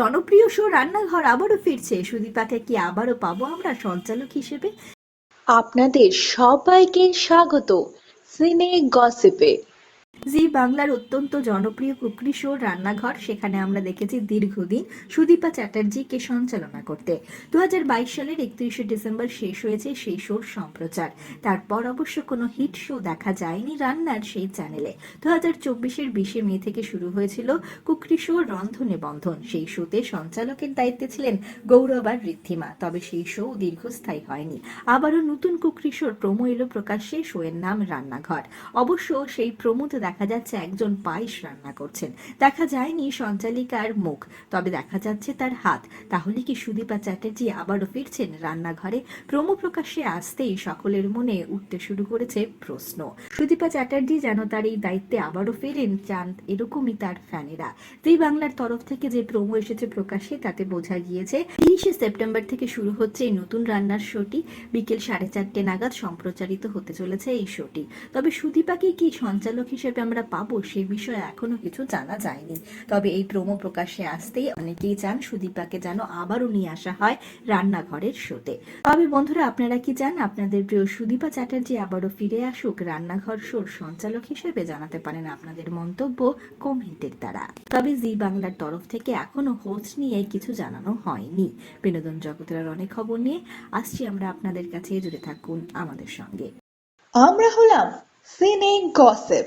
জনপ্রিয় শো রান্নাঘর আবারও ফিরছে। সুদীপাকে কি আবারও পাবো আমরা সঞ্চালক হিসেবে? আপনাদের সবাইকে স্বাগত। সিনে গসিপে। জি, বাংলার অত্যন্ত জনপ্রিয় কুকরি শো রান্নাঘর, সেখানে আমরা দেখেছি দীর্ঘদিন সুদীপা চ্যাটার্জিকে সঞ্চালনা করতে। দু সালের একত্রিশে ডিসেম্বর শেষ হয়েছে সেই শোর সম্প্রচার। তারপর অবশ্য কোনো হিট শো দেখা যায়নি রান্নার সেই চ্যানেলে। দু হাজার চব্বিশের বিশে মে থেকে শুরু হয়েছিল কুকরি শো রন্ধনে বন্ধন সেই শোতে সঞ্চালকের দায়িত্বে ছিলেন গৌরব আর ঋদ্ধিমা। তবে সেই শো দীর্ঘস্থায়ী হয়নি। আবারও নতুন কুকরি শোর প্রোমো এলো প্রকাশ্যে শোয়ের নাম রান্নাঘর। অবশ্য সেই প্রোমোতে দেখা যাচ্ছে একজন পায়েস রান্না করছেন। দেখা যায়নি সঞ্চালিকার মুখ, তবে দেখা যাচ্ছে তার হাত। তাহলে কি সুদীপা চ্যাটার্জি আবারও ফিরছেন রান্নাঘরে? প্রোমো প্রকাশ্যে আসতেই সকলের মনে উঠতে শুরু করেছে প্রশ্ন। সুদীপা চ্যাটার্জি যেন তার এই দায়িত্বে আবারও ফেরেন, চান এরকমই তার ফ্যানেরা। জি বাংলার তরফ থেকে যে প্রোমো এসেছে প্রকাশ্যে, তাতে বোঝা গিয়েছে, তিরিশে সেপ্টেম্বর থেকে শুরু হচ্ছে এই নতুন রান্নার শোটি। বিকেল সাড়ে চারটে নাগাদ সম্প্রচারিত হতে চলেছে এই শোটি। তবে সুদীপাকে কি সঞ্চালক হিসেবে আমরা পাবো সে বিষয়ে এখনও কিছু জানা যায়নি। তবে এই প্রোমো প্রকাশ্যে আসতেই অনেকেই চান সুদীপাকে যেন আবারও নিয়ে আসা হয় রান্নাঘরের শোতে তবে বন্ধুরা, আপনারা কি চান? আপনাদের প্রিয় সুদীপা চ্যাটার্জি আবারও ফিরে আসুক রান্নাঘর শোর সঞ্চালক হিসেবে জানাতে পারেন আপনাদের মন্তব্য কমেন্টের দ্বারা। তবে জি বাংলার তরফ থেকে এখনও হোস্ট নিয়ে কিছু জানানো হয়নি। বিনোদন জগতের আর অনেক খবর নিয়ে আসছি আমরা আপনাদের কাছে। জুড়ে থাকুন আমাদের সঙ্গে। আমরা হলাম সিনে গসিপ।